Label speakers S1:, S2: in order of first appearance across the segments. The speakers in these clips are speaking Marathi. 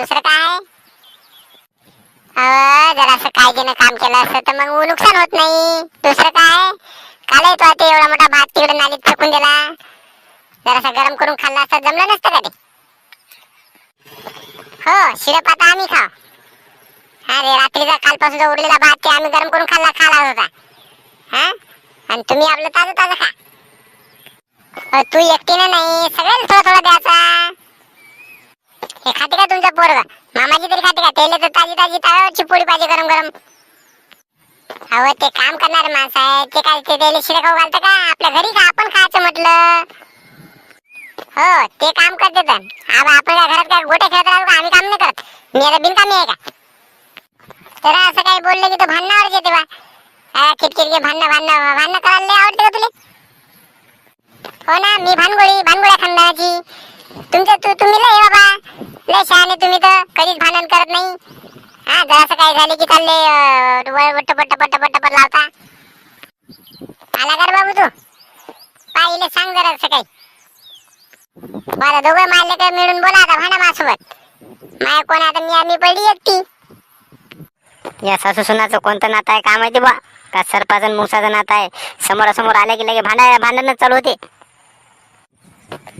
S1: दुसरं काय अहो जरासं काळजीनं काम केलं असतं तर मग नुकसान होत नाही. दुसरं काय काल तो आता एवढा मोठा भात तिकडे नालीत फेकून दिला. जरासा गरम करून खाल्ला असता जमलं नसतं का ते हो शिरप आता आम्ही खाव अरे रात्रीचा कालपासून जो उरलेला भात ते आम्ही गरम करून खाल्ला खाला होता. हा? आणि तुम्ही आपलं ताजं ताजं खा तू एकटीनं नाही सगळ्यांना थोडं थोडं द्यायचा. पोरग. मामाची तरी खाते का? तेल तर ताजी ताजी तव्यावरची पोळी पाहिजे गरम गरम. अहो ते काम करणारे माणसं आहे ते काय ते तेल शिरे खाऊ घालतं का? आपल्या घरी का आपण खायचं म्हटलं? हो ते काम करते तर अब आपल्या घरात काय गोटे खेळत राहू का? आम्ही काम नाही करत. मी आता बिनकामी आहे का? तर असं काही बोललं की तो भांडणावर येते बा. हा, किटकिट घे भांडणं भांडणं भांडणं करायला लय आवडते का तुला? हो ना मी भानगोळी भानगोळ्या खानदानाची. तुमच्या तू तुम्ही लय लय शहाणे तुम्ही तर. कधीच भांडण करत नाही. हा जरासं काय झाले की चालले अं, वट्ट पट्ट पट्ट पट्ट पट्ट लावता. आला कर बाबू तू? पाहिले सांग जरा असं काही. बरं दोघं मारले तर मिळून बोला आता भांडा माझ्यासोबत. माया कोण आता मी आम्ही पडली एकटी.
S2: या सासू सुनाचं कोणतं नातं आहे काय माहिती बा का सरपाचं मुसाचं नातं आहे? समोरासमोर आले की लगे भांडा भांडणच चालू होते.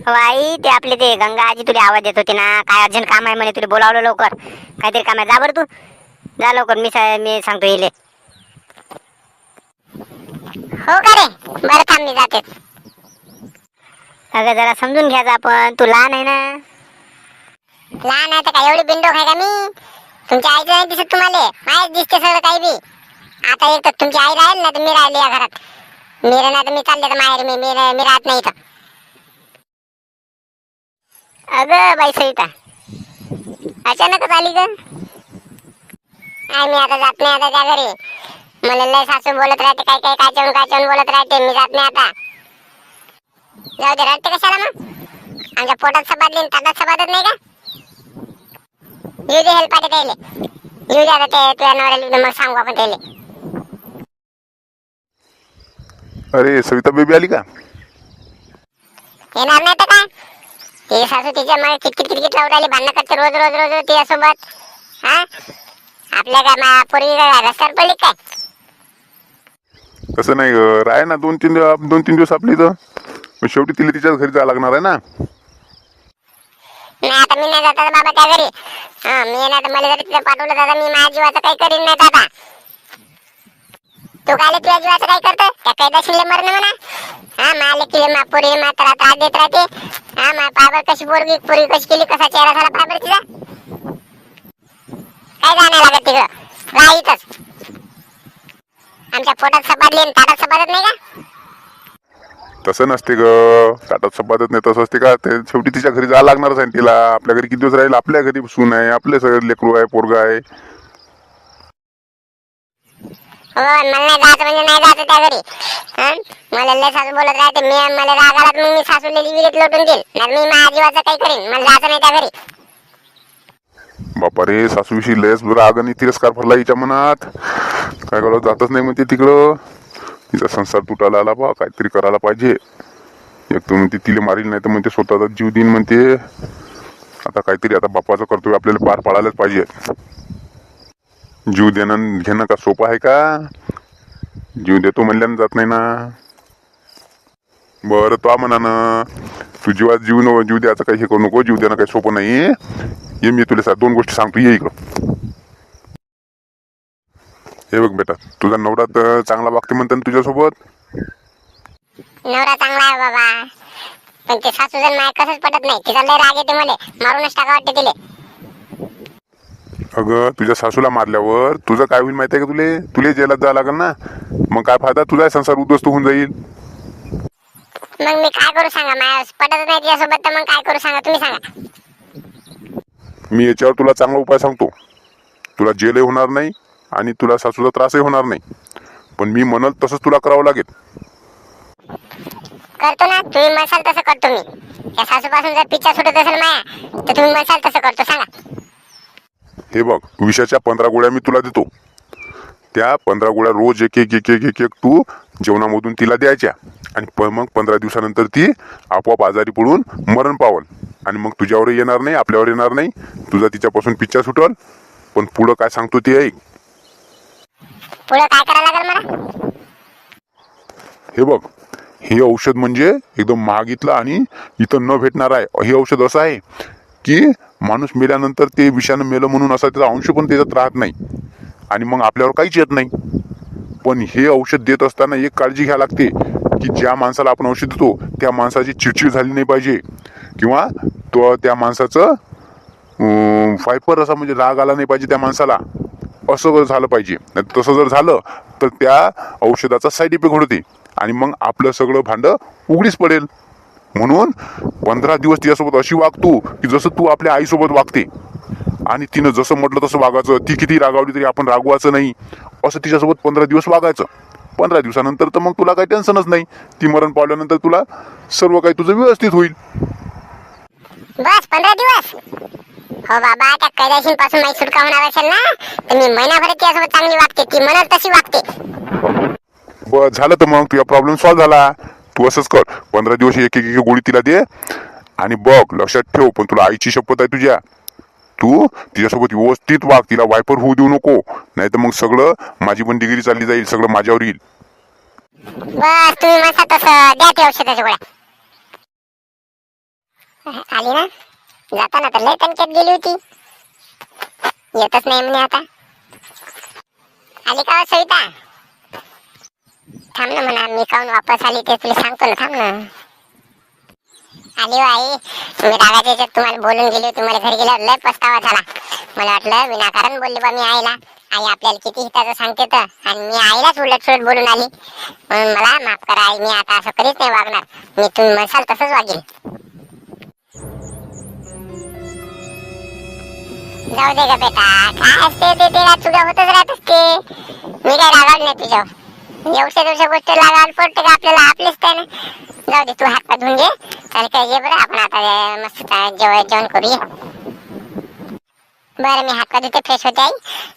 S2: आई ते आपले ते गंगा आजी तुला आवाज देत होती ना. काय अर्जंट काम आहे म्हणे तुला बोलावलं लवकर. काहीतरी काम आहे. जा बरं तू. जा लवकर. मी सा- मी सांगतो येले
S1: हो का रे? बरं थांब मी जाते.
S2: अगं जरा समजून घ्यायचं आपण तू लहान आहे ना.
S1: लहान आहे तर काय एवढी बिंडोक आहे का मी? तुमच्या आईचं नाही दिसत तुम्हाला. माहीत दिसते सगळं काही बी. आता एक तर तुमची आई राहील ना तर मी राहिली या घरात. मी राहणार तर मी चालले तर माहेर. मी मी मी राहत नाही तर
S2: अगं बाई सविता.
S1: अचानकच आली ग. आई मी आता जात नाही आता त्या घरी. मला लय सासू बोलत राहते काय काय काचवून काचवून बोलत राहते मी जात नाही आता. जाऊ दे रडते कशाला मग? आमच्या पोटात सबादली ताटात सबादत नाही का? येऊ दे हेल्प पाठी त्याले. येऊ दे आता ते तुझ्या नवऱ्याला मग सांगू आपण त्याले.
S3: अरे सविता बेबी आली का?
S1: येणार नाही तर काय? ते सासू तिच्या मग किटकिट किटकिट लावून राहिली भांडणं करते रोज रोज रोज रोज तिच्यासोबत. हा? आपल्या काय मा- पोरगी काय रस्त्यावर पडली काय?
S3: कसं नाही ग. राह ना दोन तीन दिवस दोन तीन दिवस आपली इथं. मग शेवटी तिला तिच्याच घरी जावं लागणार आहे ना.
S1: नाही आता मी नाही जात आता बाबा त्या घरी? हा मी नाही तर मला जरी तिथं पाठवलं दादा मी माझ्या जीवाचं काही करीन नाही दादा. तू काले तुझ्या जीवाचं काय करतो? त्या कैदाशीले मरण म्हणा. हा माले किले मा पोरी मा त्याला त्रास देत राहते. हा मा पाबर कशी पोरगी पोरगी कशी केली कसा चेहरा झाला पाबर तिचा काय जाणार लागत तिकडं राह इथंच. आमच्या पोटात सपाटली आणि ताटात सपाटत नाही का?
S3: तसं नसते ग. ताटात संपादत नाही तसं असते का? ते शेवटी तिच्या घरी जायला लागणारच आहे तिला. आपल्या घरी किती दिवस राहील? आपल्या घरी सून आहे आपले सगळे लेकरू आहे पोरगा आहे.
S1: हो मला नाही म्हणजे नाही त्या घरी. हं? मला लय सासू बोलत राहते. मी मला राग आला तर मग मी सासूला विहिरीत लोटून देईल. नाही मी माझ्या जीवाचं काही करीन. मला जायचं नाही त्या घरी.
S3: बापा रे सासूविषयी लयच राग आणि तिरस्कार भरला हिच्या मनात. काय करावं जातच नाही म्हणते तिकडं. तिचा संसार तुटायला आला बा काहीतरी करायला पाहिजे. एक तर म्हणते तिला मारील नाही तर म्हणते स्वतःचा जीव देईन म्हणते. आता काहीतरी आता बापाचं कर्तव्य आपल्याला पार पाडायलाच पाहिजे. जीव देणं घेणं का सोपं आहे का? जीव देतो म्हणल्यानं जात नाही ना. बरं तो म्हणा तू जीवात जीव न जीव द्यायचं काही हे करू नको जीव देणं काही सोपं नाही. ये मी तुला सा- दोन गोष्टी सांगतो ये इकडं. हे बघ बेटा तुझा नवरा तर चांगला वागते म्हणते ना तुझ्यासोबत?
S1: नवरा चांगला आहे बाबा. पण ते सासू जण माझ्या कसंच पटत नाही तिचा लय राग येते मला. मारूनच टाका वाटते तिले.
S3: अगं तुझ्या सासूला मारल्यावर तुझं काय होईल माहिती आहे का तुले? तुले जेलात जावं लागेल ना. मग काय फायदा? तुझा संसार उद्ध्वस्त होऊन जाईल.
S1: मग मी काय करू सांगा? माझ्या पटत नाही तिच्यासोबत तर मग काय करू सांगा? तुम्ही सांगा.
S3: मी याच्यावर तुला चांगला उपाय सांगतो. तुला जेलही होणार नाही आणि तुला सासूचा त्रासही होणार नाही. पण मी म्हणल तसंच तुला करावं लागेल.
S1: करतो ना. तुम्ही म्हणसाल तसं करतो मी. या सासूपासून जर पिच्छा सुटत असेल माया तर तुम्ही म्हणसाल तसं करतो. सांगा.
S3: हे बघ विषाच्या पंधरा गोळ्या मी तुला देतो. त्या पंधरा गोळ्या रोज एक एक एक एक एक एक तू जेवणामधून तिला द्यायच्या. आणि प मग पंधरा दिवसानंतर ती आपोआप आजारी पडून मरण पावल आणि मग तुझ्यावर येणार नाही आपल्यावर येणार नाही. तुझा तिच्यापासून पिच्चा सुटल. पण पुढं काय सांगतो ते ऐक.
S1: पुढे काय करायला लागेल मला?
S3: हे बघ हे औषध म्हणजे एकदम महागीतलं आणि इथं न भेटणार आहे. हे औषध असं आहे की माणूस मेल्यानंतर ते विषाणू मेलं म्हणून असा त्याचा अंश पण त्याच्यात राहत नाही. आणि मग आपल्यावर काहीच येत नाही. पण हे औषध देत असताना एक काळजी घ्या लागते की ज्या माणसाला आपण औषध देतो त्या माणसाची चिडचिड झाली नाही पाहिजे. किंवा तो त्या माणसाचं अं, फायपर असा म्हणजे राग आला नाही पाहिजे त्या माणसाला. असं झालं पाहिजे तसं जर झालं तर त्या औषधाचा साईड इफेक्ट होते. आणि मग आपलं सगळं भांडं उघडीच पडेल. म्हणून पंधरा दिवस तिच्यासोबत अशी वागतो की जसं तू आपल्या आईसोबत वागते. आणि तिनं जसं म्हटलं तसं वागायचं. ती किती रागावली तरी आपण रागवायचं नाही. असं तिच्यासोबत पंधरा दिवस वागायचं. पंधरा दिवसानंतर तर मग तुला काही टेन्शनच नाही. ती मरण पावल्यानंतर तुला सर्व काही तुझं व्यवस्थित होईल.
S1: बस पंधरा दिवस. हो बाबा त्या कैलाशीपासून माझी सुटका होणार असेल ना तर मी महिनाभर तिच्यासोबत चांगली वागते. ती म्हणत तशी वागते.
S3: बस झालं तर मग तुझा प्रॉब्लेम सॉल्व्ह झाला. तू असंच कर. पंधरा दिवस एक एक एक गोळी तिला दे आणि बघ लक्षात ठेव पण तुला आईची शपथ आहे तुझ्या. तू तिच्यासोबत व्यवस्थित वाग तिला वायपर होऊ देऊ नको. नाही तर मग सगळं माझी पण डिग्री चालली जाईल सगळं माझ्यावर येईल.
S1: बस तुम्ही म्हणता तसं. द्या ते औषधाच्या गोळ्या. आली ना? जाताना तर लय तणक्यात गेली होती. येतच नाही म्हणे आता. आली का हो सविता? थांब ना म्हणा मी काहून वापस आली ते तुला सांगतो ना थांब ना. आली हो आई मी रागाच्या याच्यात तुम्हाला बोलून गेली होती मला घरी गेल्यावर लय पस्तावा झाला. मला वाटलं विनाकारण बोलली बा मी आईला. आई आपल्याला किती हिताचं सांगते तर आणि मी आईलाच उलट सुलट बोलून आली. म्हणून मला माफ करा आई मी आता असं कधीच नाही वागणार. मी तुम्ही म्हणसाल तसंच वागेल जाऊ दे ग बेटा काय असते ते तेला तुझ्या होतच राहत असते मी काय रागावली नाही तुझ्यावर. एवढ्या दिवसा गोष्ट लागायला पडते का? आपल्याला आपलेच त्याने जाऊ दे तू हात पाय धुवून घे. आणि काय ये बरं. आपण आता मस्त जेवण जेवण करूया. बरं मी हात पाय धुते फ्रेश होते आई.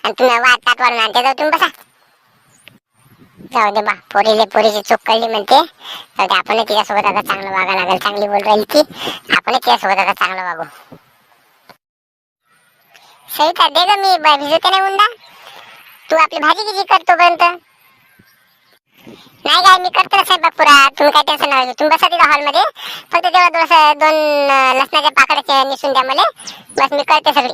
S1: आणि तुम्ही वाट ताट वाढून आणते. जाऊ तुम्ही बसा. जाऊ दे बा पोरीले पोरीची चूक कळली म्हणते. जाऊ दे आपण तिच्यासोबत आता चांगलं वागा लागेल. चांगली बोल राहील ती. आपण तिच्यासोबत आता चांगलं वागू. सविता दे ग मी भिजवते ना उंदा तू आपली भाजी किती करतो पर्यंत नाही काय मी करतो ना स्वयंपाक पुरा. तुम्ही काय टेन्शन नका घेऊ. तुम्ही बसा तिथं हॉलमध्ये फक्त तेव्हा थोडंसं दोन लसणाच्या पाकळ्याचे निसून द्या मला. बस मी करते सगळी.